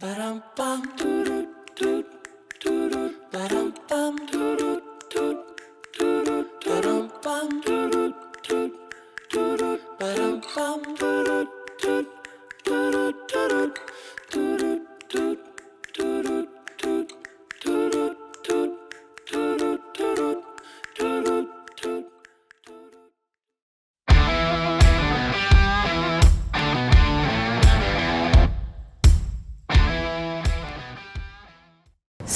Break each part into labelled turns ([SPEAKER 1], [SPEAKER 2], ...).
[SPEAKER 1] Ba-dum-bum,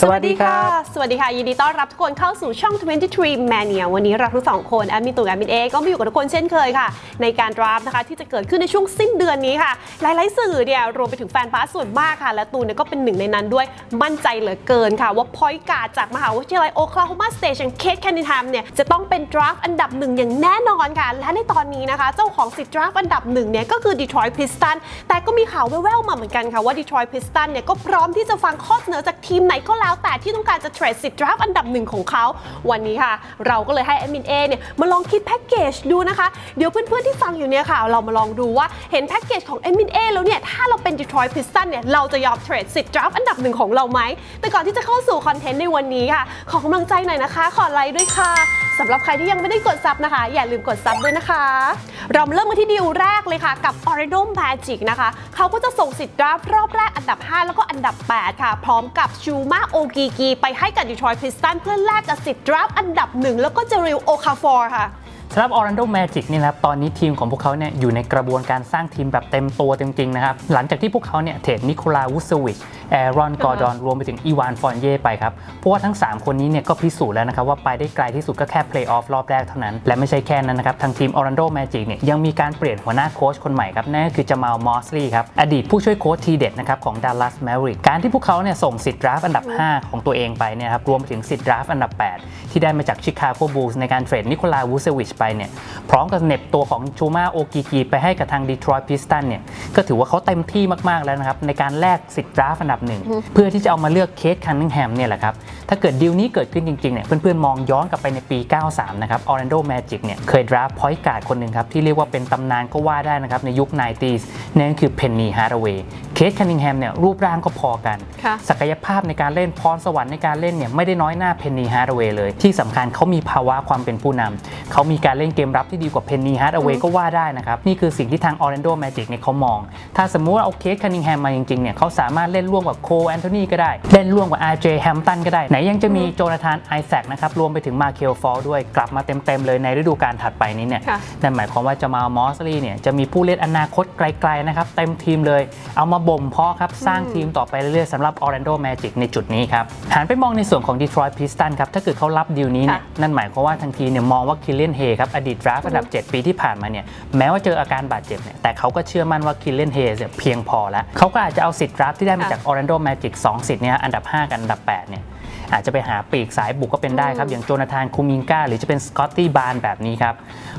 [SPEAKER 2] สวัสดีครับ
[SPEAKER 3] สวัสดีค่ะ ยินดีต้อนรับทุกคนเข้าสู่ช่อง 23 Mania วันนี้เราทั้งสองคนแอดมินตู่แอดมินเอก็มาอยู่กับทุกคนเช่นเคยค่ะ ในการดราฟนะคะที่จะเกิดขึ้นในช่วงสิ้นเดือนนี้ค่ะ หลายๆ สื่อเนี่ยรวมไปถึงแฟนบาส่วนมากค่ะ และตูนเนี่ยก็เป็นหนึ่งในนั้นด้วยมั่นใจเหลือเกินค่ะ ว่าพอยต์กาดจากมหาวิทยาลัยโอคลาโฮมาสเตชันเคทแคนนิงแฮมเนี่ยจะต้องเป็นดราฟอันดับหนึ่งอย่างแน่นอนค่ะ และในตอนนี้นะคะ เจ้าของสิทธิ์ดราฟอันดับหนึ่งเนี่ยก็คือ Detroit Pistons แต่ก็มีข่าวแว่วๆมาเหมือนกันค่ะว่า Detroit Pistons เนี่ยก็พร้อมที่จะฟังข้อเสนอจากทีมไหนก็แล้วแล้วแต่ที่ต้องการจะเทรดสิทธิ์ดราฟอันดับหนึ่งของเขา วันนี้ค่ะ เราก็เลยให้แอดมินเอเนี่ยมาลองคิดแพ็กเกจดูนะคะ เดี๋ยวเพื่อนๆที่ฟังอยู่เนี่ยค่ะ เรามาลองดูว่าเห็นแพ็กเกจของแอดมินเอแล้วเนี่ย ถ้าเราเป็น Detroit Pistons เนี่ย เราจะยอมเทรดสิทธิ์ดราฟอันดับหนึ่งของเราไหม แต่ก่อนที่จะเข้าสู่คอนเทนต์ในวันนี้ค่ะ ขอกำลังใจหน่อยนะคะ ขอไลค์ด้วยค่ะสำหรับใครที่ยังไม่ได้กดซับนะคะ อย่าลืมกดซับด้วยนะคะ เรามาเริ่มกันที่ดีลแรกเลยค่ะกับ Orlando Magic นะคะ เขาก็จะส่งสิทธิ์ดราฟรอบแรกอันดับ 5 แล้วก็อันดับ 8 ค่ะ พร้อมกับชูมาโอกีกีไปให้กับดีทรอยต์พิสตันเพื่อแลกกับสิทธิ์ดราฟอันดับ 1 แล้วก็เจริลโอคาฟอร์ค่ะ
[SPEAKER 2] สำหรับ Orlando Magic นี่นะครับตอนนี้ทีมของพวกเขาเนี่ยอยู่ในกระบวนการสร้างทีมแบบเต็มตัวจริงๆนะครับหลังจากที่พวกเขาเนี่ยเทรดนิโคลาวุสวิชแอรอนกอร์ดอนรวมไปถึงอีวานฟอนเย่ไปครับเพราะว่าทั้ง 3 คนนี้เนี่ยก็พิสูจน์แล้วนะครับว่าไปได้ไกลที่สุดก็แค่เพลย์ออฟรอบแรกเท่านั้น และไม่ใช่แค่นั้นนะครับทางทีม Orlando Magic เนี่ยยังมีการเปลี่ยนหัวหน้าโค้ชคนใหม่ครับนั่นก็คือจามาลมอสลีย์ครับอดีตผู้ช่วยโค้ชทีเด็ดนะครับของ Dallas Maverick การที่พวกเขาเนี่ยส่งสิทธิ์ดราฟอันดับ 5 ของตัวเองไปเนี่ยครับรวมไปถึงสิทธิ์ดราฟอันดับ 8 ที่ได้มาจากชิคาโกบูลส์ในการเทรดนิโคลาวูเซวิชไปเนี่ยพร้อมกับเหน็บตัวของชูมาโอกีกีไปให้กับทางดีทรอยต์พิสตันเนี่ยก็ถือว่าเขาเต็มที่มากๆแล้วนะครับ ในการแลกสิทธิ์ดราฟต์อันดับหนึ่ง เพื่อที่จะเอามาเลือกเคสคันนิงแฮมเนี่ยแหละครับ ถ้าเกิดดีลนี้เกิดขึ้นจริงๆเนี่ยเพื่อนๆ มองย้อนกลับไปในปี 93 นะครับ Orlando Magic เนี่ยเคยดราฟต์พอยต์การ์ดคนหนึ่งครับ ที่เรียกว่าเป็นตำนานก็ว่าได้นะครับ ในยุค 90s นั่นคือเพนนีฮาร์ดเวย์เคสคันนิงแฮมเนี่ยรูปร่างก็พอกัน
[SPEAKER 3] ค่ะ
[SPEAKER 2] ศักยภาพในการเล่นพรสวรรค์ในการเล่นเนี่ยไม่ได้น้อยหน้าเพนนีฮาร์ดเวย์เลย ที่สำคัญเขามีภาวะความเป็นผู้นำเขามีการเล่นเกมรับที่ดีกว่าเพนนีฮาร์ดเวย์ก็ว่าได้นะครับ นี่คือสิ่งที่ทาง Orlando Magic เนี่ยเขามอง ถ้าสมมุติว่าเอาเคสคันนิงแฮมมาจริงๆเนี่ยเขาสามารถเล่นร่วมกับโคแอนโทนีก็ได้ เล่นร่วมกับ RJ แฮมตันก็ได้ ไหนยังจะมีโจนาธานไอแซคนะครับรวมไปถึงมาเคลฟอลด้วยกลับมาเต็มๆเลยในฤดูกาลถัดไปนี้เนี่ย
[SPEAKER 3] ค่ะ
[SPEAKER 2] นั่นหมายความว่าจะมามอสลีเนี่ยจะมีผู้เล่นอนาคตไกลๆนะครับเต็มทีมเลยเอามาบ่มเพาะครับ สร้างทีมต่อไปเรื่อยๆสำหรับ Orlando Magic ในจุดนี้ครับหันไปมองในส่วนของ Detroit Pistons ครับ ถ้าเกิดเขารับดีลนี้เนี่ย
[SPEAKER 3] ค่ะ
[SPEAKER 2] นั่นหมายความว่าทางทีมเนี่ยมองว่าคิลเลียนเฮครับ อดีตดราฟต์อันดับ 7 ปีที่ผ่านมาเนี่ยแม้ว่าเจออาการบาดเจ็บเนี่ยแต่เขาก็เชื่อมั่นว่าคิลเลียนเฮเนี่ยเพียงพอแล้วเขาก็อาจจะเอาสิทธิ์ดราฟต์ที่ได้มาจาก Orlando Magic สองสิทธิ์เนี่ยอันดับ 5 กับอันดับ8เนี่ย อาจจะไปหาปีกสายบุกก็เป็นได้ครับ อย่างโจนาธานคูมิงกาหรือจะเป็นสกอตตี้บาร์นแบบนี้ครับ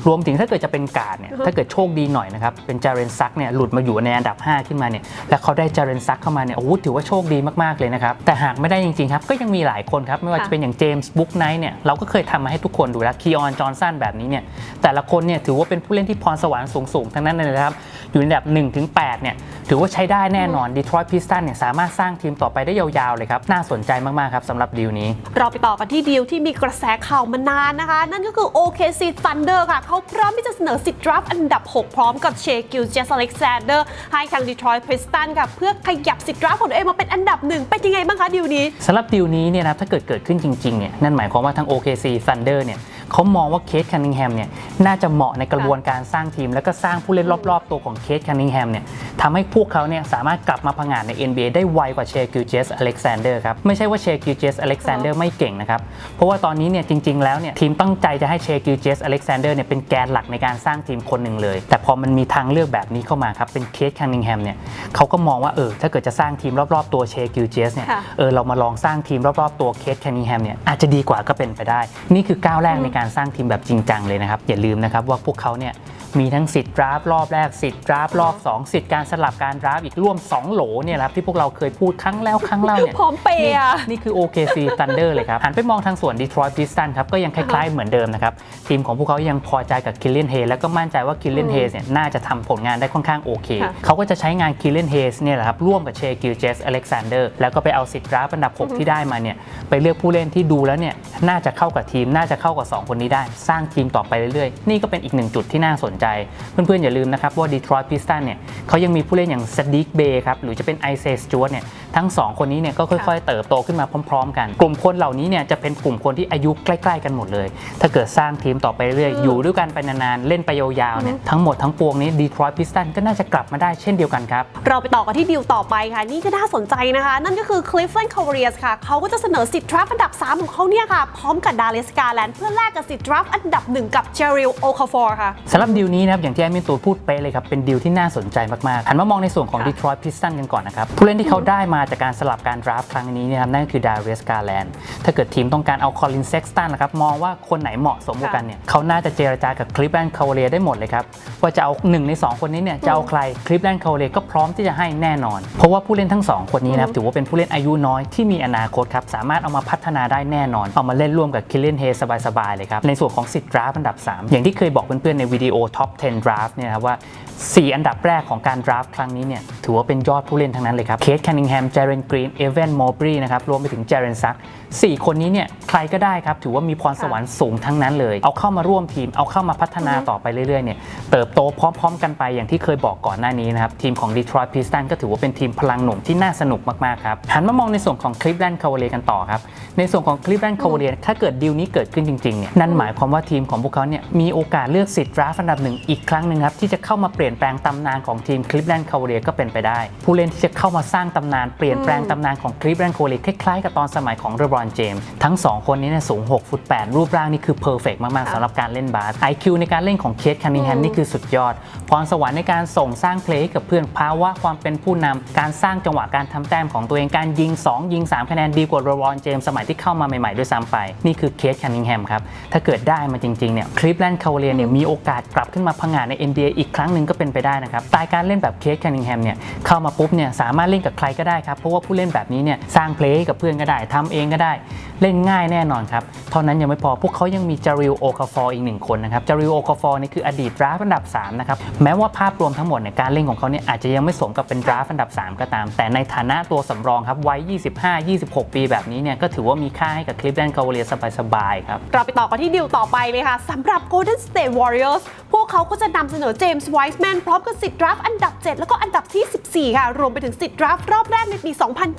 [SPEAKER 2] รวมถึงถ้าเกิดจะเป็นการ์ดเนี่ยถ้าเกิดโชคดีหน่อยนะครับ เป็นจาเรนซักเนี่ยหลุดมาอยู่ในอันดับ 5 ขึ้นมาเนี่ยแล้วเขาได้จาเรนซักเข้ามาเนี่ยโอ้โหถือว่าโชคดีมากๆเลยนะครับแต่หากไม่ได้จริงๆครับก็ยังมีหลายคนครับไม่ว่าจะเป็นอย่างเจมส์บุ๊กไนท์เนี่ยเราก็เคยทำมาให้ทุกคนดูแล้วคีออนจอห์นสันแบบนี้เนี่ยแต่ละคนเนี่ยถือว่าเป็นผู้เล่นที่พรสวรรค์สูงๆทั้งนั้นเลยนะครับอยู่ในอันดับ1ถึง8เนี่ยถือว่าใช้ได้แน่นอนดีทรอยต์พิสตันเนี่ยสามารถสร้างทีมต่อไปได้ยาวๆเลยครับน่าสนใจมากๆครับสำหรับดีลนี้
[SPEAKER 3] เราไปต่อกันที่ดีลที่มีกระแสข่าวมานานนะคะ นั่นก็คือ OKC Thunder ค่ะ เขาพร้อมที่จะเสนอสิทธิ์ดราฟต์อันดับ 6 พร้อมกับเชกิลเจสอเล็กซานเดอร์ให้ทาง Detroit Pistons ค่ะเพื่อขยับสิทธิ์ดราฟต์ของตัวเองมาเป็นอันดับหนึ่งเป็นยังไงบ้างคะดีลนี้
[SPEAKER 2] สำหรับดีลนี้เนี่ยนะถ้าเกิดเกิดขึ้นจริงๆเนี่ยนั่นหมายความว่าทาง OKC Thunder เนี่ย เขามองว่าเคสคันนิงแฮมเนี่ยน่าจะเหมาะในกระบวนการสร้างทีม แล้วก็สร้างผู้เล่นรอบๆ ตัวของเคสคันนิงแฮมเนี่ยทำให้พวกเขาเนี่ยสามารถกลับมาผงาดใน NBA ได้ไวกว่าเชกิลเจสอเล็กซานเดอร์ครับ ไม่ใช่ว่าเชกิลเจสอเล็กซานเดอร์ไม่เก่งนะครับ เพราะว่าตอนนี้เนี่ยจริงๆแล้วเนี่ยทีมตั้งใจจะให้เชกิลเจสอเล็กซานเดอร์เนี่ยเป็นแกนหลักในการสร้างทีมคนหนึ่งเลย แต่พอมันมีทางเลือกแบบนี้เข้ามาครับเป็นเคสคันนิงแฮมเนี่ยเขาก็มองว่าเออถ้าเกิดจะสร้างทีมรอบๆตัวเชกิลเจสเนี่ย
[SPEAKER 3] ค่ะ
[SPEAKER 2] เออเรามาลองสร้างทีมรอบๆตัวเคสแคนนิงแฮมเนี่ยอาจจะดีกว่าก็เป็นไปได้ นี่คือก้าวแรกในการการสร้างทีมแบบจริงจังเลยนะครับอย่าลืมนะครับว่าพวกเขาเนี่ย มีทั้งสิทธิ์ดราฟต์รอบแรกสิทธิ์ดราฟต์รอบ2สิทธิ์การสลับการดราฟต์อีกร่วม 2 โหลเนี่ยแหละครับที่พวกเราเคยพูดครั้งแล้วครั้งเล่าเนี่ย
[SPEAKER 3] พร้อมเปย์อะ
[SPEAKER 2] นี่คือ OKC Thunder เลยครับหันไปมองทางส่วน Detroit Pistons ครับก็ยังคล้ายๆเหมือนเดิมนะครับทีมของพวกเขายังพอใจกับ Killian Hayes แล้วก็มั่นใจว่า Killian Hayes เนี่ยน่าจะทำผลงานได้ค่อนข้างโอเค
[SPEAKER 3] ค่ะ
[SPEAKER 2] เขาก็จะใช้งาน Killian Hayes เนี่ยแหละครับร่วมกับ Shea Gilgeous Alexander แล้วก็ไปเอาสิทธิ์ดราฟต์อันดับ 6 ที่ได้มาเนี่ยไปเลือกผู้เล่นที่ดูแล้วเนี่ยน่าจะเข้ากับทีมน่าจะเข้ากับ 2 คนนี้ได้ สร้างทีมต่อไปเรื่อยๆ นี่ก็เป็นอีกหนึ่งจุดที่น่าสนใจเพื่อนๆอย่าลืมนะครับว่า Detroit Pistons เนี่ยเขายังมีผู้เล่นอย่าง Sadiq Bey ครับหรือจะเป็น Isaiah Stewart เนี่ยทั้งสองคนนี้เนี่ยก็ค่อยๆ เติบโตขึ้นมาพร้อม ๆ กัน กลุ่มคนเหล่านี้เนี่ยจะเป็นกลุ่มคนที่อายุใกล้ ๆ กันหมดเลย ถ้าเกิดสร้างทีมต่อไปเรื่อยๆอยู่ด้วยกันไปนานๆเล่นไปยาวๆเนี่ยทั้งหมดทั้งปวงนี้ Detroit Pistons ก็น่าจะกลับมาได้เช่นเดียวกันครับ
[SPEAKER 3] เราไปต่อกันที่ดีลต่อไปค่ะนี่ก็น่าสนใจนะคะ นั่นก็คือ Cleveland Cavaliers ค่ะเขาก็จะเสนอสิทธิ์ดราฟต์อันดับ 3 ของเขาเนี่ยค่ะพร้อมกับ Dallas Garland เพื่อแลกกับสิทธิ์ดราฟต์อันดับ 1 กับ Jerry Okafor ค่ะ
[SPEAKER 2] สำหรับดีลนี้นะครับอย่างที่แอดมินตูนพูดเป๊ะเลยครับเป็นดีลที่น่าสนใจมากๆหันมามองในส่วนของ
[SPEAKER 3] ค่ะ
[SPEAKER 2] Detroit Pistons กันก่อนนะครับผู้เล่นที่เขาได้มาจากการสลับการดราฟต์ครั้งนี้เนะครับนั่นก็คือ Darius Garland ถ้าเกิดทีมต้องการเอา Colin Sexton นะครับมองว่าคนไหนเหมาะสมกว่ากันเนี่ยเขาน่าจะเจรจากับ Cleveland Cavaliers ได้หมดเลยครับว่าจะเอาหนึ่งใน 2 คนนี้เนี่ยจะเอาใคร Cleveland Cavaliers ก็พร้อมที่จะให้แน่นอน เพราะว่าผู้เล่นทั้ง 2 คนนี้นะครับถือว่าเป็นผู้เล่นอายุน้อยที่มีอนาคตครับสามารถเอามาพัฒนาได้แน่นอน เอามาเล่นร่วมกับ Killian Hayes สบายๆเลยครับในส่วนของสิทธิ์ดราฟต์อันดับ 3 อย่างที่เคยบอกเพื่อนๆในวิดีโอ Top 10 Draft เนี่ยนะครับว่า 4 อันดับแรกของการดราฟต์ครั้งนี้เนี่ยถือว่าเป็นยอดผู้เล่นทั้งนั้นเลยครับเคทแคนนิงแฮมเจเรนกรีนเอเวนมอร์บรีนะครับรวมไปถึงเจเรนซักสี่คนนี้เนี่ยใครก็ได้ครับ ถือว่ามีพรสวรรค์สูงทั้งนั้นเลย เอาเข้ามาร่วมทีมเอาเข้ามาพัฒนาต่อไปเรื่อยๆเนี่ยเติบโตพร้อม ๆ กันไปอย่างที่เคยบอกก่อนหน้านี้นะครับ ทีมของ Detroit Pistons ก็ถือว่าเป็นทีมพลังหนุ่มที่น่าสนุกมากๆครับ หันมามองในส่วนของ Cleveland Cavaliers กันต่อครับ ในส่วนของ Cleveland Cavaliers ถ้าเกิดดีลนี้เกิดขึ้นจริงๆเนี่ยนั่นหมายความว่าทีมของพวกเขาเนี่ยมีโอกาสเลือกสิทธิ์ดราฟอันดับหนึ่งอีกครั้งหนึ่งครับที่จะเข้ามาเปลี่ยนแปลงตำนานของทีม Cleveland Cavaliers ก็เป็นไปได้ ผู้เล่นที่จะเข้ามาสร้างตำนานเปลี่ยนแปลงตำนานของ Cleveland Cavaliers คล้ายๆกับตอนสมัยของ LeBron James ทั้ง 2 คนนี้เนี่ยสูง 6 ฟุต 8 รูปร่างนี่คือเพอร์เฟกมากๆสำหรับการเล่นบาส IQ ในการเล่นของเคทคันนิงแฮมนี่คือสุดยอด พรสวรรค์ในการส่งสร้างเพลย์ให้กับเพื่อนภาวะความเป็นผู้นำการสร้างจังหวะการทำแต้มของตัวเองการยิง 2 ยิง 3 คะแนนดีกว่า LeBron James สมัยที่เข้ามาใหม่ๆด้วยซ้ำไปนี่คือเคทคันนิแฮมครับถ้าเกิดได้มาจริงๆเนี่ยคลิฟแลนด์คาวเลียเนี่ยมีโอกาสกลับขึ้นมาพังงาใน NBA อีกครั้งหนึ่งก็เป็นไปได้นะครับสไตล์การเล่นแบบเคทคันนิงแฮมเนี่ยเข้ามาปุ๊บเนี่ยสามารถเล่นกับใครก็ได้ครับ เพราะว่าผู้เล่นแบบนี้เนี่ยสร้างเพลย์กับเพื่อนก็ได้ทำเองก็ได้ เล่นง่ายแน่นอนครับ เท่านั้นยังไม่พอพวกเขายังมีจาริลโอคาฟอร์อีกหนึ่งคนนะครับจาริลโอคาฟอร์นี่คืออดีตดราฟอันดับ3นะครับแม้ว่าภาพรวมทั้งหมดเนี่ยการเล่นของเขาเนี่ยอาจจะยังไม่สมกับเป็นดราฟอันดับ 3 ก็ตาม แต่ในฐานะตัวสำรองครับวัย 25-26 ปีแบบนี้เนี่ยก็ถือว่ามีค่าให้กับคลิฟแลนด์คาวเลียสบายๆครับ
[SPEAKER 3] เราไปต่อกันที่ดีลต่อไปเลยค่ะสำหรับ Golden State Warriors พวกเขาก็จะนำเสนอเจมส์ไวส์แมนพร้อมกับสิทธิ์ดราฟต์อันดับ 7 แล้วก็อันดับที่ 14 ค่ะ รวมไปถึงสิทธิ์ดราฟต์รอบแรกในปี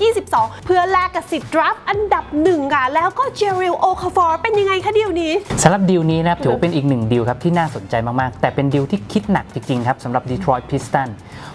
[SPEAKER 3] 2022 เพื่อแลกกับสิทธิ์ดราฟต์อันดับ 1 ค่ะ แล้วก็เจริลโอคาฟอร์เป็นยังไงคะดีลนี้
[SPEAKER 2] สำหรับดีลนี้นะครับถือว่าเป็นอีกหนึ่งดีลครับที่น่าสนใจมากๆ แต่เป็นดีลที่คิดหนักจริงๆครับสำหรับ Detroit Pistons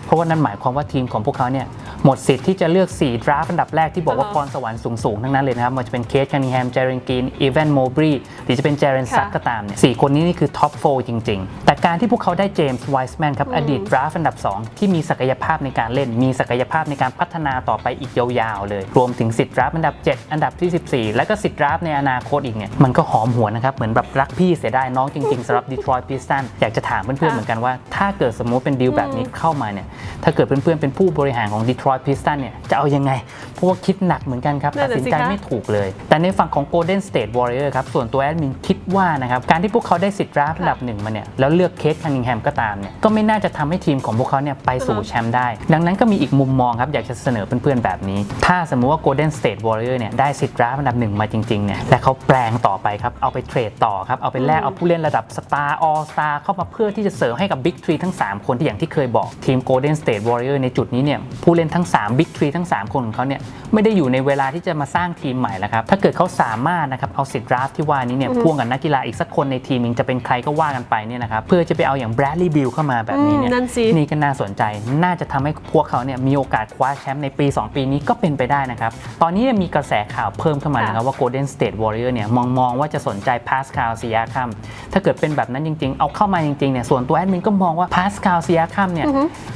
[SPEAKER 2] เพราะว่านั่นหมายความว่าทีมของพวกเขาเนี่ยหมดสิทธิ์ที่จะเลือก4ดราฟต์อันดับแรกที่บอกว่า
[SPEAKER 3] อ่า
[SPEAKER 2] พรสวรรค์สูงๆทั้งนั้นเลยนะครับไมันจะเป็นเคทคันนิงแฮมเจเรนกรีนอีเวนโมบรีหรือจะเป็นเจเรนซัก
[SPEAKER 3] ค่ะ
[SPEAKER 2] ก็ตามเนี่ยสี่คนนี้นี่คือท็อปโฟจริง ๆ แต่การที่พวกเขาได้เจมส์ไวส์แมนครับอดีตดราฟต์อันดับ 2 ที่มีศักยภาพในการเล่น มีศักยภาพในการพัฒนาต่อไปอีกยาวๆเลย รวมถึงสิทธิ์ดราฟต์อันดับ 7 อันดับที่ 14 แล้วก็สิทธิ์ดราฟต์ในอนาคตอีกเนี่ยมันก็หอมหัวนนะครับเหมือนแบบรักพี่เสียดายน้องจริงๆสำหรับ Detroit Pistons อยากจะถามเพื่อนๆเหมือนกันว่าถ้าเกิดสมมุติเป็นดีลแบบนี้เข้ามาเนี่ยถ้าเกิดเพื่อนๆเป็นผู้บริหารของ Detroit Pistons เนี่ยจะเอายังไง เพราะว่าคิดหนักเหมือนกันครับ
[SPEAKER 3] นั่
[SPEAKER 2] ตัด
[SPEAKER 3] นน่ะ
[SPEAKER 2] สินใจ
[SPEAKER 3] สิคะ
[SPEAKER 2] ไม่ถูกเลย แต่ในฝั่งของ Golden State Warrior ครับ ส่วนตัวแอดมินคิดว่านะครับการที่พวกเขาได้สิทธิ์ดราฟต์อันดับหนึ่งมาเนี่ยแล้วเลือกเคสคันนิงแฮมก็ตามเนี่ยก็ไม่น่าจะทำให้ทีมของพวกเขาเนี่ยไปสู่แชมป์ได้ ดังนั้นก็มีอีกมุมมองครับ อยากจะเสนอเพื่อนๆแบบนี้ ถ้าสมมุติว่า Golden State Warrior เนี่ยได้สิทธิ์ดราฟต์อันดับหนึ่งมาจริงๆเนี่ยและเขาแปลงต่อไปครับเอาไปเทรดต่อครับเอาไปแลกเอาผู้เล่นระดับสตาร์ออสตาเข้ามาเพื่อที่จะเสริมให้กับ Big 3ทั้ง3คนที่อย่างที่เคยบอกทีม Golden State Warrior ในจุดนี้เนี่ยผู้เล่นทั้ง 3 Big 3ทั้ง 3 คนของเขาเนี่ยไม่ได้อยู่ในเวลาที่จะมาสร้างทีมใหม่แล้วครับ ถ้าเกิดเขาสามารถนะครับเอาสิทธิ์ดราฟต์ที่ว่านี้เนี่ยพ่วงกับนักกีฬาอีกสักคนในทีมหนึงจะเป็นใครก็ว่ากันไปเนี่ยนะครับเพื่อจะไปเอาอย่าง Bradley Beal เข้ามาแบบนี้เนี่ย
[SPEAKER 3] อืมนั่นสิ
[SPEAKER 2] นี่ก็น่าสนใจน่าจะทำให้พวกเขาเนี่ยมีโอกาสคว้าแชมป์ในปี 2 ปีนี้ก็เป็นไปได้นะครับตอนนี้มีกระแสข่าวเพิ่มเข้ามานะครับว่า Golden State Warrior เนี่ยมองมองว่าจะสนใจพาสคาลซิยาคัมถ้าเกิดเป็นแบบนั้นจริง ๆ เอาเข้ามาจริงๆเนี่ยส่วนตัวแอดมินก็มองว่าพาสคาลซิยาคัมเนี่ย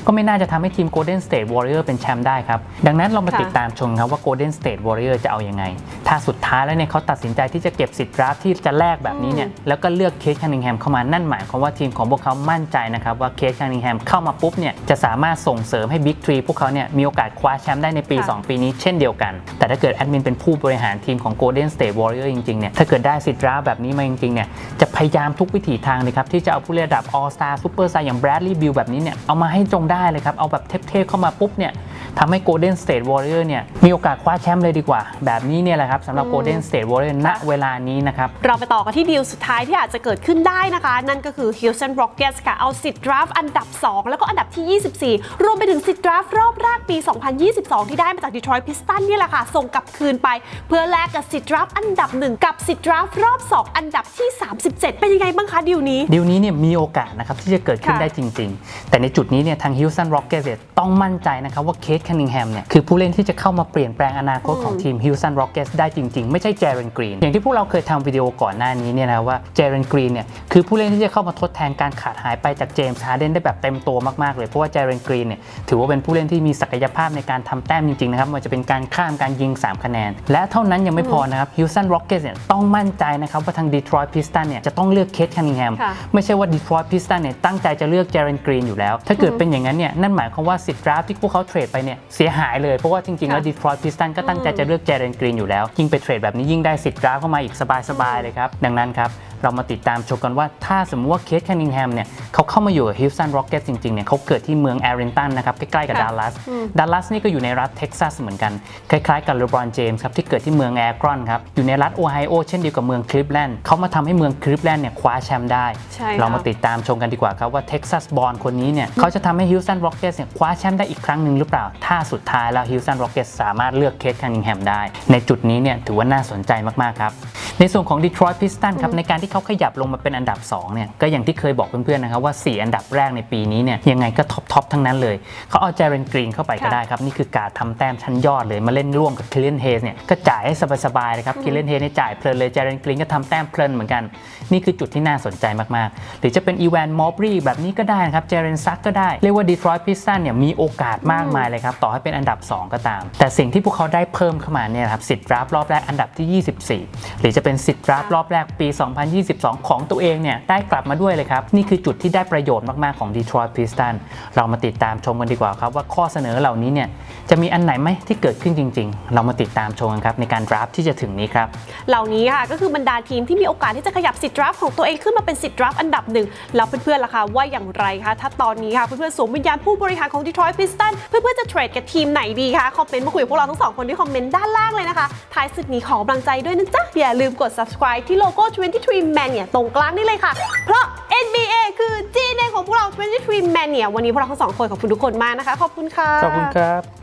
[SPEAKER 2] ก็ไม่น่าจะทำให้ทีม Golden State Warrior เป็นแชมป์ได้ครับ ดังนั้นเรามา
[SPEAKER 3] ค่ะ
[SPEAKER 2] ติดตามชมครับว่า Golden State Warrior จะเอายังไง ถ้าสุดท้ายแล้วเนี่ยเขาตัดสินใจที่จะเก็บสิทธิ์ดราฟที่จะแลกแบบนี้เนี่ยแล้วก็เลือกเคสคันนิงแฮมเข้ามานั่นหมายความว่าทีมของพวกเขามั่นใจนะครับว่าเคสคันนิงแฮมเข้ามาปุ๊บเนี่ยจะสามารถส่งเสริมให้บิ๊กทรีพวกเขาเนี่ยมีโอกาสคว้าแชมป์ได้ในปี
[SPEAKER 3] ค่ะ
[SPEAKER 2] 2ปีนี้เช่นเดียวกัน แต่ถ้าเกิดแอดมินเป็นผู้บริหารทีมของ Golden State Warrior จริงๆเนี่ยถ้าเกิดได้สิทธิ์ดราฟแบบนี้มาจริงๆเนี่ยจะพยายามทุกวิถีทางเลยครับที่จะเอาผู้เล่นระดับ All Star Super Star อย่าง Bradley Beal แบบนี้เนี่ยเอามาให้จงได้เลยครับเอาแบบเทพๆเข้ามาปุ๊บเนี่ย ทำให้ Golden State Warrior เนี่ยมีโอกาสคว้าแชมป์เลยดีกว่า แบบนี้เนี่ยแหละครับสำหรับ Golden State Warrior ณเวลานี้นะครับ
[SPEAKER 3] เราไปต่อกันที่ดีลสุดท้ายที่อาจจะเกิดขึ้นได้นะคะ นั่นก็คือ Houston Rockets ค่ะ เอาสิทธิ์ดราฟต์อันดับ 2 แล้วก็อันดับที่ 24 รวมไปถึงสิทธิ์ดราฟต์รอบแรกปี 2022 ที่ได้มาจาก Detroit Pistons นี่แหละค่ะ ส่งกลับคืนไป เพื่อแลกกับสิทธิ์ดราฟต์อันดับ 1 กับสิทธิ์ดราฟต์รอบ 2 อันดับที่ 37 เป็นยังไงบ้างคะดีลนี้
[SPEAKER 2] ดีลนี้เนี่ยมีโอกาสนะครับที่จะเกิดขึ้น
[SPEAKER 3] ค่ะ
[SPEAKER 2] ได้จริง ๆ แต่ในจุดนี้เนี่ยทาง Houston Rockets เนี่ยต้องมั่นใจนะครับว่าเคสคันนิงแฮมเนี่ยคือผู้เล่นที่จะเข้ามาเปลี่ยนแปลงอนาคตของทีม Houston Rockets ได้จริง ๆ ไม่ใช่เจเรนกรีน อย่างที่พวกเราเคยทำวิดีโอก่อนหน้านี้เนี่ยนะว่าเจเรนกรีนเนี่ยคือผู้เล่นที่จะเข้ามาทดแทนการขาดหายไปจากเจมส์ฮาร์เดนได้แบบเต็มตัวมากๆเลย เพราะว่าเจเรนกรีนเนี่ยถือว่าเป็นผู้เล่นที่มีศักยภาพในการทำแต้มจริงๆนะครับไมันจะเป็นการข้ามการยิง 3 คะแนน และเท่านั้นยังไม่พอนะครับ Houston Rockets เนี่ยต้องมั่นใจนะครับว่าทาง Detroit Pistons เนี่ยจะต้องเลือกเคสคันนิงแฮม
[SPEAKER 3] ค่ะ
[SPEAKER 2] ไม่ใช่ว่า Detroit Pistons เนี่ยตั้งใจจะเลือกเจเรนกรีนอยู่แล้ว ถ้าเกิดเป็นอย่างนั้นเนี่ยนั่นหมายความว่าสิทธิ์ดราฟที่พวกเขาเทรดไปเนี่ยเสียหายเลยเพราะว่าจริงๆ แล้ว
[SPEAKER 3] ค่ะ
[SPEAKER 2] Detroit Pistons ก็ตั้งใจจะเลือกเจเรนกรีนอยู่แล้ว ยิ่งไปเทรดแบบนี้ยิ่งได้สิทธิ์ดราฟเข้ามาอีกสบายๆเลยครับ ดังนั้นครับ เรามาติดตามชมกันว่าถ้าสมมติว่าเคสแคนิงแฮมเนี่ยเขาเข้ามาอยู่กับ Houston Rockets จริงๆเนี่ยเขาเกิดที่เมืองแอรินตันนะครับใกล้ๆกับ
[SPEAKER 3] ค่ะ
[SPEAKER 2] ดัลลัสดัลลัสนี่ก็อยู่ในรัฐเท็กซัสเหมือนกัน คล้ายๆกับเลบรอนเจมส์ครับที่เกิดที่เมืองแอร์กรอนครับอยู่ในรัฐโอไฮโอเช่นเดียวกับเมืองคลิฟแลนด์เขามาทำให้เมืองคลิฟแลนด์เนี่ยคว้าแชมป์ได้
[SPEAKER 3] ใช่ค่ะ
[SPEAKER 2] เรามาติดตามชมกันดีกว่าครับว่าเท็กซัสบอลคนนี้เนี่ยเขาจะทำให้ Houston Rockets เนี่ยคว้าแชมป์ได้อีกครั้งหนึ่งหรือเปล่า ถ้าสุดท้ายแล้ว Houston Rockets สามารถเลือกเคสคันนิงแฮมได้ ในจุดนี้เนี่ยถือว่าน่าสนใจมากๆครับในส่วนของ Detroit Pistons ครับในการที่เขาขยับลงมาเป็นอันดับ2เนี่ยก็อย่างที่เคยบอกเพื่อนๆนะครับว่า 4 อันดับแรกในปีนี้เนี่ยยังไงก็ท็อปทอปทั้งนั้นเลยเขาเอาเจเรนกรีนเข้าไปก็
[SPEAKER 3] ค่ะ
[SPEAKER 2] ได้ครับ นี่คือการทำแต้มชั้นยอดเลยมาเล่นร่วมกับคิลเลนเฮสเนี่ยก็จ่ายให้สบายๆเลยครับคิลเลนเฮสเนี่ยจ่ายเพลินเลยเจเรนกรีนก็ทำแต้มเพลินเหมือนกัน นี่คือจุดที่น่าสนใจมากๆ หรือจะเป็นอีแวนมอร์บรีแบบนี้ก็ได้นะครับเจเรนซักก็ได้เรียกว่าดีทรอยต์พิสตันเนี่ยมีโอกาสมากมายเลยครับต่อให้เป็นอันดับ 2 ก็ตาม แต่สิ่งที่พวกเขาได้เพิ่มเข้ามาเนี่ยนะครับสิทธิ์ดราฟต์รอบแรกอันดับที่ 24 หรือจะเป็นสิทธิ์ดราฟต์รอบแรกปี2022 ของตัวเองเนี่ยได้กลับมาด้วยเลยครับ นี่คือจุดที่ได้ประโยชน์มากๆของ Detroit Pistons เรามาติดตามชมกันดีกว่าครับ ว่าข้อเสนอเหล่านี้เนี่ยจะมีอันไหนไหมที่เกิดขึ้นจริง ๆ เรามาติดตามชมกันครับในการดราฟที่จะถึงนี้ครับ
[SPEAKER 3] เหล่านี้ค่ะก็คือบรรดาทีมที่มีโอกาสที่จะขยับสิทธิ์ดราฟของตัวเองขึ้นมาเป็นสิทธิ์ดราฟอันดับหนึ่งแล้วเพื่อนๆล่ะคะว่าอย่างไรคะถ้าตอนนี้ค่ะเพื่อนๆสวมวิญญาณผู้บริหารของ Detroit Pistons เพื่อนๆจะเทรดกับทีมไหนดีคะคอมเมนต์มาคุยกับพวกเราทั้งสองคนที่คอมเมนต์ด้านล่างเลยนะคะท้ายสุดนี้ขอกำลังใจด้วยนะจ๊ะอย่าลืมกด subscribe ที่โลโก้23 Mania ตรงกลางนี่เลยค่ะ เพราะ NBA คือ GN ของพวกเรา 23 Mania วันนี้พวกเราทั้งสองคนขอบคุณทุกคนมากนะคะ ขอบคุณค่ะ
[SPEAKER 2] ขอบคุณครับ